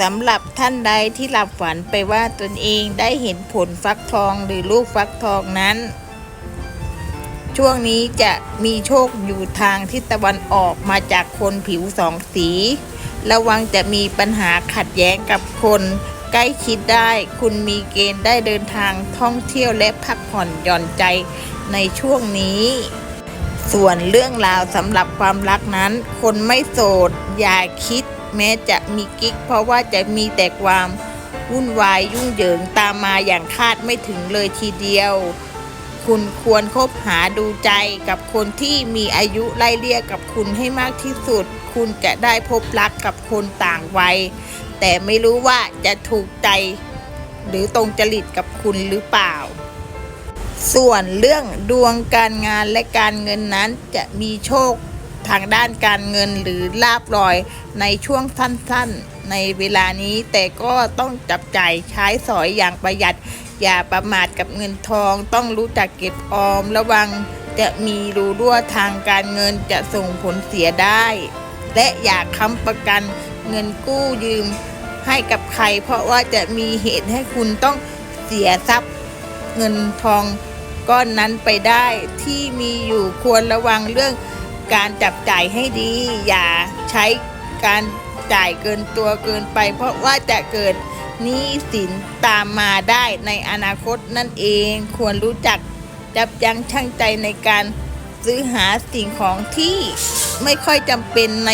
สำหรับท่านใดที่หลับฝันไปว่าตนเองได้เห็นผลฟักทองหรือลูกฟักทองนั้น ช่วงนี้จะมีโชคอยู่ทางทิศตะวันออกมาจากคนผิวสองสี ระวังจะมีปัญหาขัดแย้งกับคนใกล้ชิดได้ คุณมีเกณฑ์ได้เดินทางท่องเที่ยวและพักผ่อนหย่อนใจในช่วงนี้ ส่วนเรื่องราวสำหรับความรักนั้น คนไม่โสดอย่าคิด แม้จะมีกิ๊ก เพราะว่าจะมีแต่ความวุ่นวายยุ่งเหยิงตามมาอย่างคาดไม่ถึงเลยทีเดียว คุณควรคบหาดูใจกับคนที่มีอายุไล่เลี่ยกับคุณให้มากที่สุด คุณจะได้พบรักกับคนต่างวัย แต่ไม่รู้ว่าจะถูกใจหรือตรงจริตกับคุณหรือเปล่า ส่วนเรื่องดวงการงานและการเงินนั้นจะมีโชค ทางด้านการเงินหรือลาบลอยในช่วงสั้นๆ ในเวลานี้แต่ก็ต้องจับจ่ายใช้สอยอย่างประหยัด อย่าประมาทกับเงินทอง ต้องรู้จักเก็บออมระวังจะมีรูรั่วทางการเงินจะส่งผลเสียได้ และอย่าค้ำประกันเงินกู้ยืมให้กับใคร เพราะว่าจะมีเหตุให้คุณต้องเสียทรัพย์เงินทองก้อนนั้นไปได้ที่มีอยู่ควรระวังเรื่อง การจับจ่ายให้ดี อย่าใช้การจ่ายเกินตัวเกินไป เพราะว่าจะเกิดหนี้สินตามมาได้ในอนาคตนั่นเอง ควรรู้จักจับยั้งชั่งใจในการซื้อหาสิ่งของที่ไม่ค่อยจำเป็นใน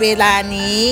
เวลานี้